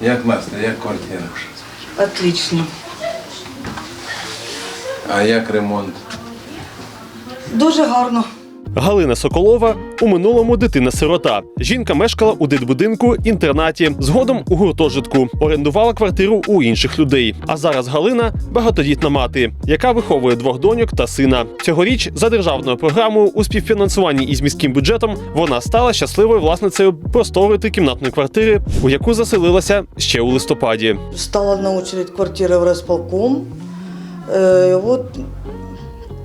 Як настрій, як квартира? Отлично. А як ремонт? Дуже гарно. Галина Соколова у минулому дитина-сирота. Жінка мешкала у дитбудинку, інтернаті, згодом у гуртожитку, орендувала квартиру у інших людей. А зараз Галина багатодітна мати, яка виховує двох доньок та сина. Цьогоріч за державною програмою у співфінансуванні із міським бюджетом вона стала щасливою власницею просторої трикімнатної квартири, у яку заселилася ще у листопаді. Стала на очередь квартира в Росполком. Э, вот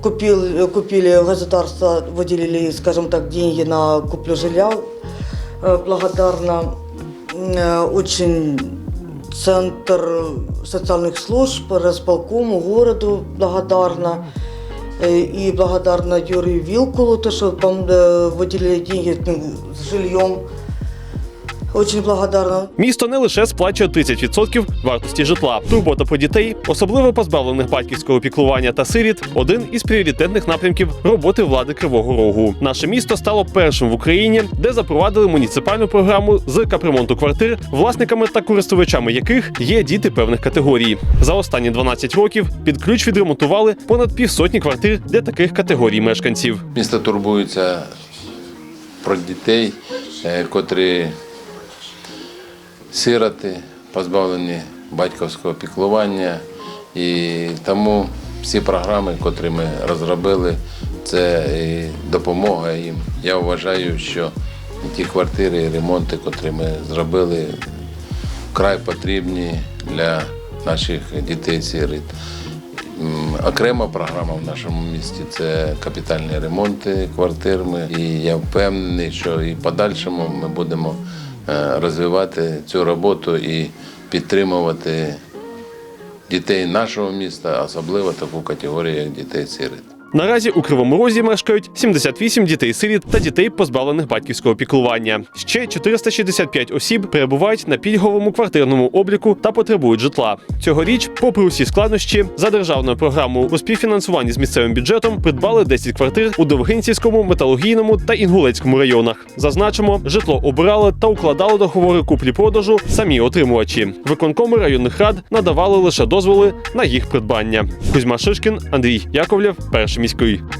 купил, купили, государство выделили, скажем так, деньги на куплю жилья. Э, благодарна э, очень центр социальных служб, Росполкому, городу благодарна. Э, И благодарна Юрию Вилкулу, то, что там э, выделили деньги ну, с жильем. Очень благодарна. Місто не лише сплачує 30% вартості житла. Турбота про дітей, особливо позбавлених батьківського піклування та сиріт, один із пріоритетних напрямків роботи влади Кривого Рогу. Наше місто стало першим в Україні, де запровадили муніципальну програму з капремонту квартир, власниками та користувачами яких є діти певних категорій. За останні 12 років під ключ відремонтували понад півсотні квартир для таких категорій мешканців. Місто турбується про дітей, е, котрі сироти, позбавлені батьківського піклування. І тому всі програми, котрі ми розробили, це і допомога їм. Я вважаю, що ті квартири і ремонти, котрі ми зробили, вкрай потрібні для наших дітей-сиріт. Окрема програма в нашому місті це капітальні ремонти квартир. І я впевнений, що і в подальшому ми будемо розвивати цю роботу і підтримувати дітей нашого міста, особливо таку категорію, як дітей-сирит. Наразі у Кривому Розі мешкають 78 дітей-сиріт та дітей, позбавлених батьківського піклування. Ще 465 осіб перебувають на пільговому квартирному обліку та потребують житла. Цьогоріч, попри усі складнощі, за державною програмою у співфінансуванні з місцевим бюджетом придбали 10 квартир у Довгинцівському, металургійному та Інгулецькому районах. Зазначимо, житло обирали та укладали договори куплі-продажу самі отримувачі. Виконкоми районних рад надавали лише дозволи на їх придбання. Кузьма Шишкін, Андрій Яковлєв, перший optimistisch